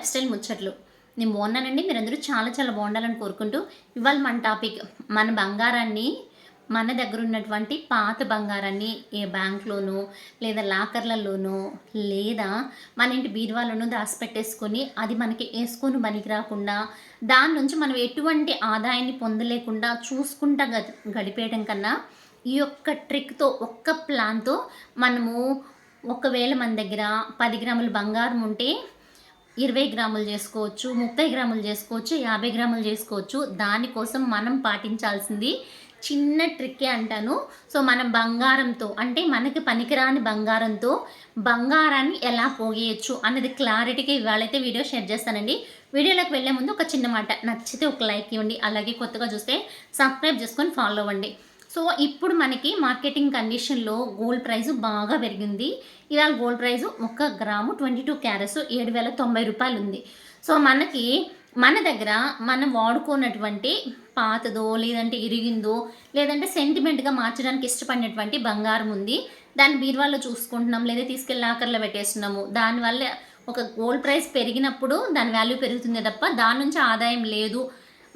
Life style ముచ్చట్లు. నేను బాగున్నానండి మీరందరూ చాలా చాలా బాగుండాలని కోరుకుంటూ ఇవాళ మన టాపిక్ మన బంగారాన్ని మన దగ్గర ఉన్నటువంటి పాత బంగారాన్ని ఏ బ్యాంక్లోనో లేదా లాకర్లలోనో లేదా మన ఇంటి బీరువాలోనో దాచిపెట్టేసుకొని అది మనకి వేసుకొని పనికి రాకుండా దాని నుంచి మనం ఎటువంటి ఆదాయాన్ని పొందలేకుండా చూసుకుంటా గ- గడిపేయడం కన్నా ఈ యొక్క ట్రిక్తో ఒక్క ప్లాన్తో మనము ఒకవేళ మన దగ్గర పది గ్రాముల బంగారం ఉంటే ఇరవై గ్రాములు చేసుకోవచ్చు ముప్పై గ్రాములు చేసుకోవచ్చు యాభై గ్రాములు చేసుకోవచ్చు. దానికోసం మనం పాటించాల్సింది చిన్న ట్రిక్కే అంటాను. సో మనం బంగారంతో అంటే మనకి పనికిరాని బంగారంతో బంగారాన్ని ఎలా పోగేయచ్చు అన్నది క్లారిటీగా ఇవాళైతే వీడియో షేర్ చేస్తానండి. వీడియోలోకి వెళ్ళే ముందు ఒక చిన్న మాట. నచ్చితే ఒక లైక్ ఇవ్వండి. అలాగే కొత్తగా చూస్తే సబ్స్క్రైబ్ చేసుకొని ఫాలో అవ్వండి. సో ఇప్పుడు మనకి మార్కెటింగ్ కండిషన్లో గోల్డ్ ప్రైస్ బాగా పెరిగింది. ఇవాళ గోల్డ్ ప్రైస్ ఒక గ్రాము ట్వంటీ టూ క్యారెట్స్ ఏడు వేల తొంభై రూపాయలు ఉంది సో మనకి మన దగ్గర మనం వాడుకున్నటువంటి పాతదో లేదంటే ఇరిగిందో లేదంటే సెంటిమెంట్గా మార్చడానికి ఇష్టపడినటువంటి బంగారం ఉంది. దాన్ని బీరువాలో చూసుకుంటున్నాం లేదా తీసుకెళ్ళి లాకర్లో పెట్టేస్తున్నాము. దానివల్ల ఒక గోల్డ్ ప్రైస్ పెరిగినప్పుడు దాని వాల్యూ పెరుగుతుంది తప్ప దాని నుంచి ఆదాయం లేదు.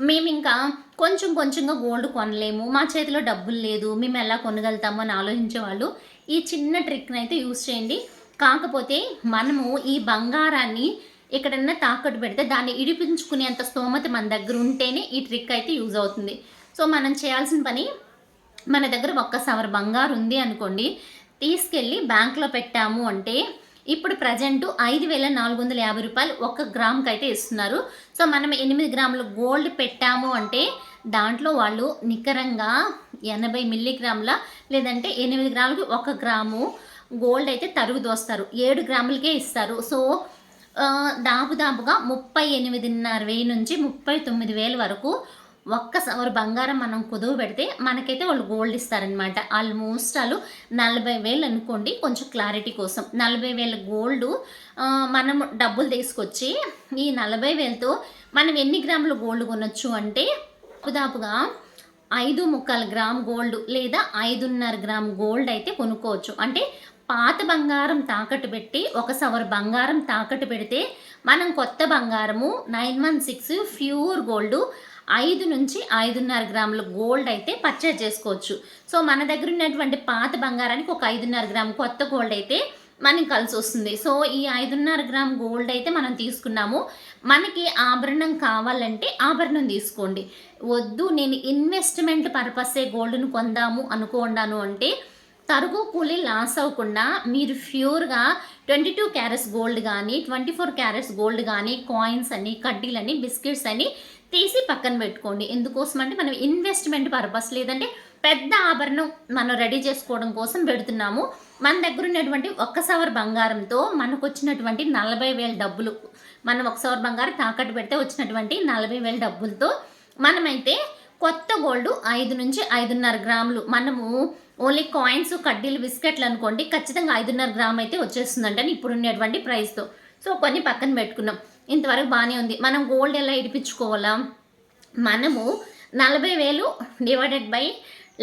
మేము ఇంకా కొంచెం కొంచెంగా గోల్డ్ కొనలేము. మా చేతిలో డబ్బులు లేదు. మేము ఎలా కొనగలుగుతాము అని ఆలోచించే వాళ్ళు ఈ చిన్న ట్రిక్ని అయితే యూస్ చేయండి. కాకపోతే మనము ఈ బంగారాన్ని ఎక్కడన్నా తాకట్టు పెడితే దాన్ని ఇడిపించుకునేంత స్తోమత మన దగ్గర ఉంటేనే ఈ ట్రిక్ అయితే యూజ్ అవుతుంది. సో మనం చేయాల్సిన పని మన దగ్గర ఒక్క సవర్ బంగారు ఉంది అనుకోండి తీసుకెళ్ళి బ్యాంక్లో పెట్టాము అంటే ఇప్పుడు ప్రజెంట్ ఐదు వేల నాలుగు వందల యాభై రూపాయలు ఒక గ్రామ్కి అయితే ఇస్తున్నారు. సో మనం ఎనిమిది గ్రాములు గోల్డ్ పెట్టాము అంటే దాంట్లో వాళ్ళు నికరంగా ఎనభై మిల్లీగ్రాముల లేదంటే ఎనిమిది గ్రాములకి ఒక గ్రాము గోల్డ్ అయితే తరుగు దోస్తారు. ఏడు గ్రాములకే ఇస్తారు. సో దాపు దాపుగా ముప్పై ఎనిమిదిన్నర వెయ్యి నుంచి ముప్పై తొమ్మిది వేల వరకు ఒక్క సవరు బంగారం మనం కుదువు పెడితే మనకైతే వాళ్ళు గోల్డ్ ఇస్తారనమాట ఆల్మోస్ట్ వాళ్ళు నలభై వేలు అనుకోండి కొంచెం క్లారిటీ కోసం. నలభై వేల గోల్డ్ మనం డబ్బులు తీసుకొచ్చి ఈ నలభై వేలతో మనం ఎన్ని గ్రాములు గోల్డ్ కొనొచ్చు అంటే దాపుగా ఐదు ముక్కాలు గ్రామ్ గోల్డ్ లేదా ఐదున్నర గ్రామ్ గోల్డ్ అయితే కొనుక్కోవచ్చు. అంటే పాత బంగారం తాకట్టు పెట్టి ఒక సవర్ బంగారం తాకట్టు పెడితే మనం కొత్త బంగారము nine one six pure gold ఐదు నుంచి ఐదున్నర గ్రాముల గోల్డ్ అయితే పర్చేజ్ చేసుకోవచ్చు. సో మన దగ్గర ఉన్నటువంటి పాత బంగారానికి ఒక ఐదున్నర గ్రామ్ కొత్త గోల్డ్ అయితే మనకి కలిసి వస్తుంది. సో ఈ ఐదున్నర గ్రామ్ గోల్డ్ అయితే మనం తీసుకున్నాము. మనకి ఆభరణం కావాలంటే ఆభరణం తీసుకోండి. వద్దు నేను ఇన్వెస్ట్మెంట్ పర్పసే గోల్డ్ను కొందాము అనుకోండాను అంటే తరుగు కూలి లాస్ అవ్వకుండా మీరు ప్యూర్గా ట్వంటీ టూ క్యారెట్స్ గోల్డ్ కానీ ట్వంటీ ఫోర్ క్యారెట్స్ గోల్డ్ కానీ కాయిన్స్ అని కడ్డీలని బిస్కెట్స్ అని తీసి పక్కన పెట్టుకోండి. ఎందుకోసం అంటే మనం ఇన్వెస్ట్మెంట్ పర్పస్ లేదంటే పెద్ద ఆభరణం మనం రెడీ చేసుకోవడం కోసం పెడుతున్నాము. మన దగ్గర ఉన్నటువంటి ఒక్క సవర్ బంగారంతో మనకు వచ్చినటువంటి నలభై వేల డబ్బులు మనం ఒక సవర్ బంగారం తాకట్టు పెడితే వచ్చినటువంటి నలభై వేల డబ్బులతో మనమైతే కొత్త గోల్డ్ ఐదు నుంచి ఐదున్నర గ్రాములు మనము ఓన్లీ కాయిన్స్ కడ్డీలు బిస్కెట్లు అనుకోండి ఖచ్చితంగా ఐదున్నర గ్రామ్ అయితే వచ్చేస్తుందంట ఇప్పుడు ఉండేటువంటి ప్రైస్తో సో కొన్ని పక్కన పెట్టుకున్నాం. ఇంతవరకు బాగానే ఉంది. మనం గోల్డ్ ఎలా ఇడిపించుకోవాలా? మనము నలభై వేలు డివైడెడ్ బై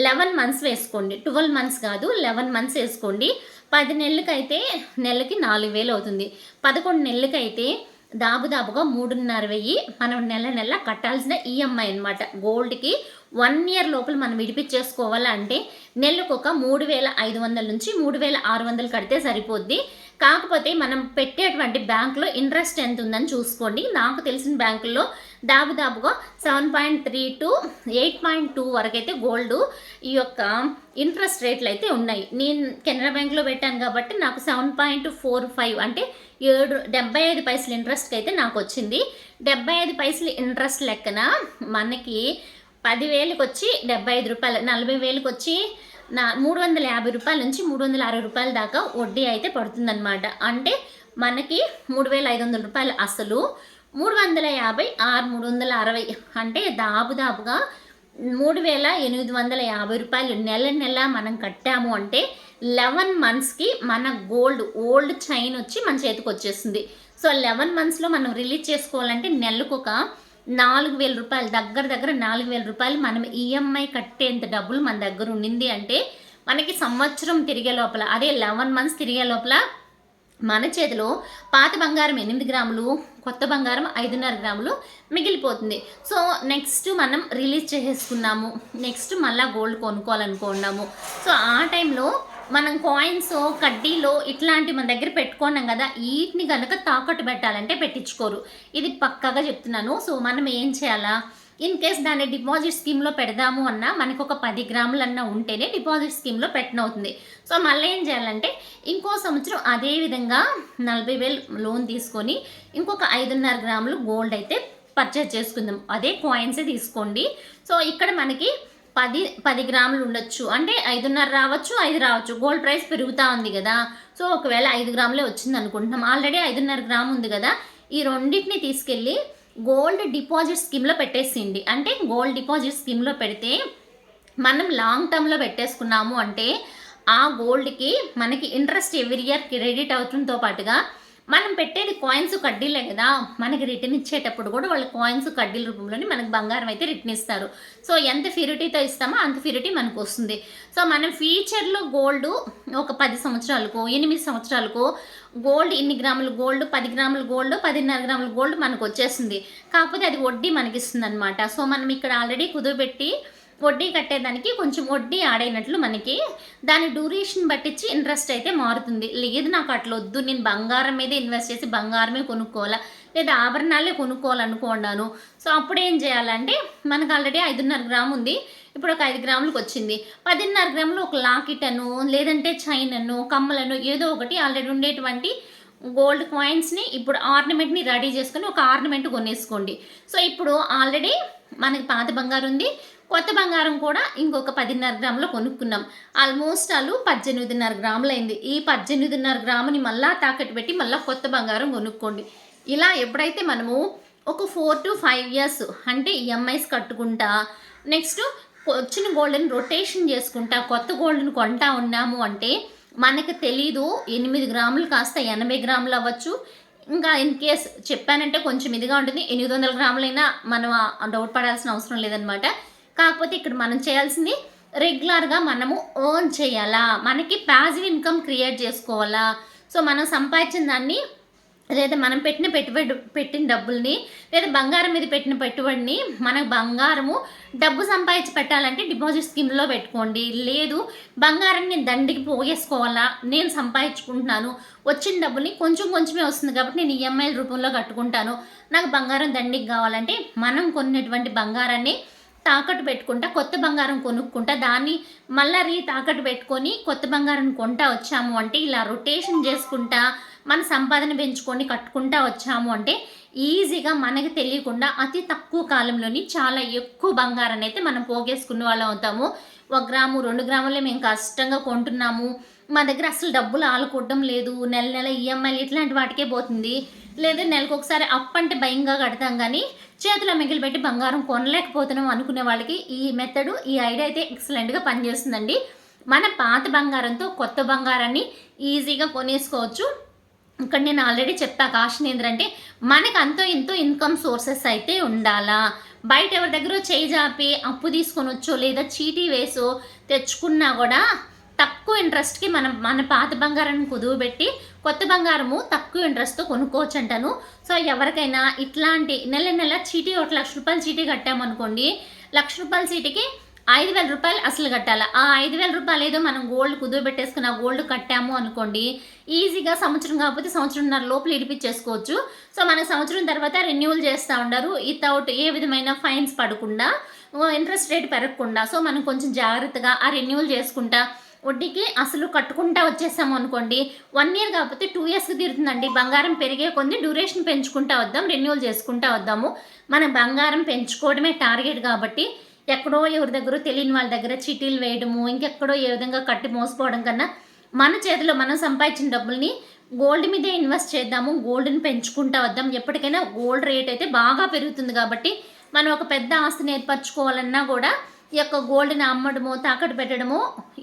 లెవెన్ మంత్స్ వేసుకోండి. ట్వెల్వ్ మంత్స్ కాదు లెవెన్ మంత్స్ వేసుకోండి. పది నెలలకైతే నెలకి నాలుగు వేలు అవుతుంది. పదకొండు నెలలకైతే దాబుదాబుగా మూడున్నర వెయ్యి మనం నెల నెల కట్టాల్సిన ఈఎంఐ అనమాట గోల్డ్కి వన్ ఇయర్ లోపల మనం విడిపించేసుకోవాలంటే నెలకు ఒక మూడు వేల ఐదు వందల నుంచి మూడు వేల ఆరు వందలు కడితే సరిపోద్ది. కాకపోతే మనం పెట్టేటువంటి బ్యాంకులో ఇంట్రెస్ట్ ఎంత ఉందని చూసుకోండి. నాకు తెలిసిన బ్యాంకుల్లో దాబుదాబుగా seven point three to eight point two వరకు అయితే గోల్డ్ ఈ యొక్క ఇంట్రెస్ట్ రేట్లు అయితే ఉన్నాయి. నేను కెనరా బ్యాంక్లో పెట్టాను కాబట్టి నాకు సెవెన్ పాయింట్ ఫోర్ ఫైవ్ అంటే ఏడు డెబ్బై ఐదు పైసలు ఇంట్రెస్ట్కి అయితే నాకు వచ్చింది. డెబ్బై ఐదు పైసలు ఇంట్రెస్ట్ లెక్కన మనకి పదివేలకు వచ్చి డెబ్బై ఐదు రూపాయలు నలభై వేలకు వచ్చి నా మూడు వందల యాభై రూపాయల నుంచి మూడు వందల అరవై రూపాయల దాకా వడ్డీ అయితే పడుతుందన్నమాట. అంటే మనకి మూడు వేల ఐదు వందల రూపాయలు అసలు మూడు వందల యాభై ఆరు మూడు వందల అరవై అంటే దాపు దాపుగా మూడు వేల ఎనిమిది వందల యాభై రూపాయలు నెల నెల మనం కట్టాము అంటే లెవెన్ మంత్స్కి మన గోల్డ్ ఓల్డ్ చైన్ వచ్చి మన చేతికి వచ్చేసింది సో లెవెన్ మంత్స్లో మనం రిలీజ్ చేసుకోవాలంటే నెలకు ఒక నాలుగు వేల రూపాయలు దగ్గర దగ్గర నాలుగు వేల రూపాయలు మనం ఈఎంఐ కట్టేంత డబ్బులు మన దగ్గర ఉండింది అంటే మనకి సంవత్సరం తిరిగే లోపల అదే లెవెన్ మంత్స్ తిరిగే లోపల మన చేతిలో పాత బంగారం ఎనిమిది గ్రాములు కొత్త బంగారం ఐదున్నర గ్రాములు మిగిలిపోతుంది. సో నెక్స్ట్ మనం రిలీజ్ చేసేసుకున్నాము. నెక్స్ట్ మళ్ళీ గోల్డ్ కొనుక్కోవాలనుకున్నాము. సో ఆ టైంలో మనం కాయిన్స్ కడ్డీలో ఇట్లాంటి మన దగ్గర పెట్టుకున్నాం కదా వీటిని కనుక తాకట్టు పెట్టాలంటే పెట్టించుకోరు. ఇది పక్కాగా చెప్తున్నాను. సో మనం ఏం చేయాలా? ఇన్ కేస్ దాన్ని డిపాజిట్ స్కీమ్లో పెడదాము అన్నా మనకు ఒక పది గ్రాములన్నా ఉంటేనే డిపాజిట్ స్కీమ్లో పెట్టనవుతుంది సో మళ్ళీ ఏం చేయాలంటే ఇంకో సంవత్సరం అదే విధంగా నలభై వేలు లోన్ తీసుకొని ఇంకొక ఐదున్నర గ్రాములు గోల్డ్ అయితే పర్చేజ్ చేసుకుందాం. అదే కాయిన్సే తీసుకోండి. సో ఇక్కడ మనకి పది పది గ్రాములు ఉండొచ్చు. అంటే ఐదున్నర రావచ్చు ఐదు రావచ్చు. గోల్డ్ ప్రైస్ పెరుగుతూ ఉంది కదా. సో ఒకవేళ ఐదు గ్రాములే వచ్చింది అనుకుంటున్నాం. ఆల్రెడీ ఐదున్నర గ్రాము ఉంది కదా. ఈ రెండింటిని తీసుకెళ్ళి గోల్డ్ డిపాజిట్ స్కీమ్లో పెట్టేసింది. అంటే గోల్డ్ డిపాజిట్ స్కీమ్లో పెడితే మనం లాంగ్ టర్మ్లో పెట్టేసుకున్నాము అంటే ఆ గోల్డ్కి మనకి ఇంట్రెస్ట్ ఎవ్రీ ఇయర్ క్రెడిట్ అవుతుందో పాటుగా మనం పెట్టేది కాయిన్స్ కడ్డీలే కదా. మనకి రిటర్న్ ఇచ్చేటప్పుడు కూడా వాళ్ళు కాయిన్స్ కడ్డీల రూపంలోనే మనకి బంగారం అయితే రిటర్న్ ఇస్తారు. సో ఎంత ఫ్యూరిటీతో ఇస్తామో అంత ఫ్యూరిటీ మనకు వస్తుంది. సో మనం ఫ్యూచర్లో గోల్డ్ ఒక పది సంవత్సరాలకు ఎనిమిది సంవత్సరాలకు గోల్డ్ ఇన్ని గ్రాములు గోల్డ్ పది గ్రాముల గోల్డ్ పదిన్నర గ్రాముల గోల్డ్ మనకు వచ్చేస్తుంది. కాకపోతే అది వడ్డీ మనకి ఇస్తుంది అనమాట సో మనం ఇక్కడ ఆల్రెడీ కుదురుపెట్టి వడ్డీ కట్టేదానికి కొంచెం వడ్డీ ఆడైనట్లు మనకి దాని డ్యూరేషన్ బట్టించి ఇంట్రెస్ట్ అయితే మారుతుంది. లేదు నాకు అట్లా వద్దు నేను బంగారం మీద ఇన్వెస్ట్ చేసి బంగారమే కొనుక్కోవాలా? లేదా ఆభరణాలే కొనుక్కోవాలనుకున్నాను. సో అప్పుడు ఏం చేయాలంటే మనకు ఆల్రెడీ ఐదున్నర గ్రాము ఉంది. ఇప్పుడు ఒక ఐదు గ్రాములకు వచ్చింది. పదిన్నర గ్రాములు ఒక లాకెట్ అను లేదంటే చైన్ అను కమ్మలను ఏదో ఒకటి ఆల్రెడీ ఉండేటువంటి గోల్డ్ కాయిన్స్ని ఇప్పుడు ఆర్నమెంట్ని రెడీ చేసుకొని ఒక ఆర్నమెంట్ కొనేసుకోండి. సో ఇప్పుడు ఆల్రెడీ మనకి పాత బంగారం ఉంది. కొత్త బంగారం కూడా ఇంకొక పదిన్నర గ్రాములు కొనుక్కున్నాం. ఆల్మోస్ట్ వాళ్ళు పద్దెనిమిదిన్నర గ్రాములు అయింది ఈ పద్దెనిమిదిన్నర గ్రాముని మళ్ళా తాకట్టు పెట్టి మళ్ళీ కొత్త బంగారం కొనుక్కోండి. ఇలా ఎప్పుడైతే మనము ఒక ఫోర్ టు ఫైవ్ ఇయర్స్ అంటే ఈఎంఐస్ కట్టుకుంటా నెక్స్ట్ వచ్చిన గోల్డ్ని రొటేషన్ చేసుకుంటా కొత్త గోల్డ్ని కొంటా ఉన్నాము అంటే మనకు తెలీదు ఎనిమిది గ్రాములు కాస్త ఎనభై గ్రాములు అవ్వచ్చు. ఇంకా ఇన్ కేస్ చెప్పానంటే కొంచెం ఇదిగా ఉంటుంది. ఎనిమిది వందల గ్రాములైనా మనం డౌట్ పడాల్సిన అవసరం లేదనమాట కాకపోతే ఇక్కడ మనం చేయాల్సింది రెగ్యులర్గా మనము ఎర్న్ చేయాలా? మనకి ప్యాజివ్ ఇన్కమ్ క్రియేట్ చేసుకోవాలా? సో మనం సంపాదించిన దాన్ని లేదా మనం పెట్టిన పెట్టుబడి పెట్టిన డబ్బుల్ని లేదా బంగారం మీద పెట్టిన పెట్టుబడిని మన బంగారము డబ్బు సంపాదించి పెట్టాలంటే డిపాజిట్ స్కీమ్లో పెట్టుకోండి. లేదు బంగారం నేను దండికి పోగేసుకోవాలా? నేను సంపాదించుకుంటున్నాను. వచ్చిన డబ్బుని కొంచెం కొంచెమే వస్తుంది కాబట్టి నేను ఈఎంఐల రూపంలో కట్టుకుంటాను. నాకు బంగారం దండికి కావాలంటే మనం కొన్నటువంటి బంగారాన్ని తాకట్టు పెట్టుకుంటా కొత్త బంగారం కొనుక్కుంటా దాన్ని మళ్ళా రీ తాకట్టు పెట్టుకొని కొత్త బంగారం కొంటా వచ్చాము అంటే ఇలా రొటేషన్ చేసుకుంటా మన సంపాదన పెంచుకొని కట్టుకుంటా వచ్చాము అంటే ఈజీగా మనకి తెలియకుండా అతి తక్కువ కాలంలోని చాలా ఎక్కువ బంగారాన్ని అయితే మనం పోగేసుకునే వాళ్ళం అవుతాము. ఒక గ్రాము రెండు గ్రాములే మేము కష్టంగా కొంటున్నాము. మా దగ్గర అసలు డబ్బులు ఆలుకోవడం లేదు. నెల నెల ఈఎంఐలు ఇట్లాంటి వాటికే పోతుంది. లేదా నెలకు ఒకసారి అప్ అంటే భయంగా కడతాం కానీ చేతిలో మిగిలిపెట్టి బంగారం కొనలేకపోతున్నాం అనుకునే వాళ్ళకి ఈ మెథడు ఈ ఐడియా అయితే ఎక్సలెంట్గా పనిచేస్తుందండి. మన పాత బంగారంతో కొత్త బంగారాన్ని ఈజీగా కొనేసుకోవచ్చు. ఇక్కడ నేను ఆల్రెడీ చెప్పా కాషన్ ఏంటంటే మనకు అంతో ఇంతో ఇన్కమ్ సోర్సెస్ అయితే ఉండాలా. బయట ఎవరి దగ్గర చేయి జాపి అప్పు తీసుకొని వచ్చో లేదా చీటీ వేసో తెచ్చుకున్నా కూడా తక్కువ ఇంట్రెస్ట్కి మనం మన పాత బంగారాన్ని కుదువు పెట్టి కొత్త బంగారము తక్కువ ఇంట్రెస్ట్తో కొనుక్కోవచ్చు అంటాను సో ఎవరికైనా ఇట్లాంటి నెల నెల చీటీ ఒక లక్ష రూపాయలు చీటీ కట్టామనుకోండి లక్ష రూపాయల చీటీకి ఐదు వేల రూపాయలు అసలు కట్టాలి? ఆ ఐదు వేల రూపాయలు ఏదో మనం గోల్డ్ కుదువ పెట్టేసుకున్న ఆ గోల్డ్ కట్టాము అనుకోండి ఈజీగా సంవత్సరం కాకపోతే సంవత్సరంన్నర లోపల ఇడిపించేసుకోవచ్చు. సో మన సంవత్సరం తర్వాత రెన్యూవల్ చేస్తూ ఉండరు. వితౌట్ ఏ విధమైన ఫైన్స్ పడకుండా ఇంట్రెస్ట్ రేట్ పెరగకుండా. సో మనం కొంచెం జాగ్రత్తగా ఆ రెన్యూవల్ చేసుకుంటా వడ్డీకి అసలు కట్టుకుంటా వచ్చేసాము అనుకోండి వన్ ఇయర్ కాకపోతే టూ ఇయర్స్కి తీరుతుందండి. బంగారం పెరిగే కొన్ని డ్యూరేషన్ పెంచుకుంటా వద్దాం రెన్యూవల్ చేసుకుంటా వద్దాము. మన బంగారం పెంచుకోవడమే టార్గెట్ కాబట్టి ఎక్కడో ఎవరి దగ్గర తెలియని వాళ్ళ దగ్గర చిటీలు వేయడము ఇంకెక్కడో ఏ విధంగా కట్టి మోసపోవడం కన్నా మన చేతిలో మనం సంపాదించిన డబ్బుల్ని గోల్డ్ మీదే ఇన్వెస్ట్ చేద్దాము గోల్డ్ని పెంచుకుంటా వద్దాం. ఎప్పటికైనా గోల్డ్ రేట్ అయితే బాగా పెరుగుతుంది కాబట్టి మనం ఒక పెద్ద ఆస్తిని ఏర్పరచుకోవాలన్నా కూడా ఈ యొక్క గోల్డ్ని అమ్మడము తాకట్టు పెట్టడము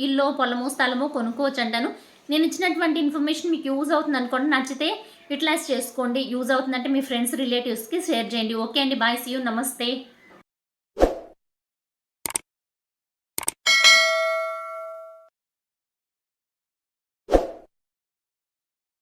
ఇల్లు పొలము స్థలము కొనుక్కోవచ్చు అంటాను నేను ఇచ్చినటువంటి ఇన్ఫర్మేషన్ మీకు యూజ్ అవుతుంది అనుకోండి నచ్చితే యూటిలైజ్ చేసుకోండి. యూజ్ అవుతుందంటే మీ ఫ్రెండ్స్ రిలేటివ్స్కి షేర్ చేయండి. ఓకే అండి బాయ్ సీ యూ నమస్తే.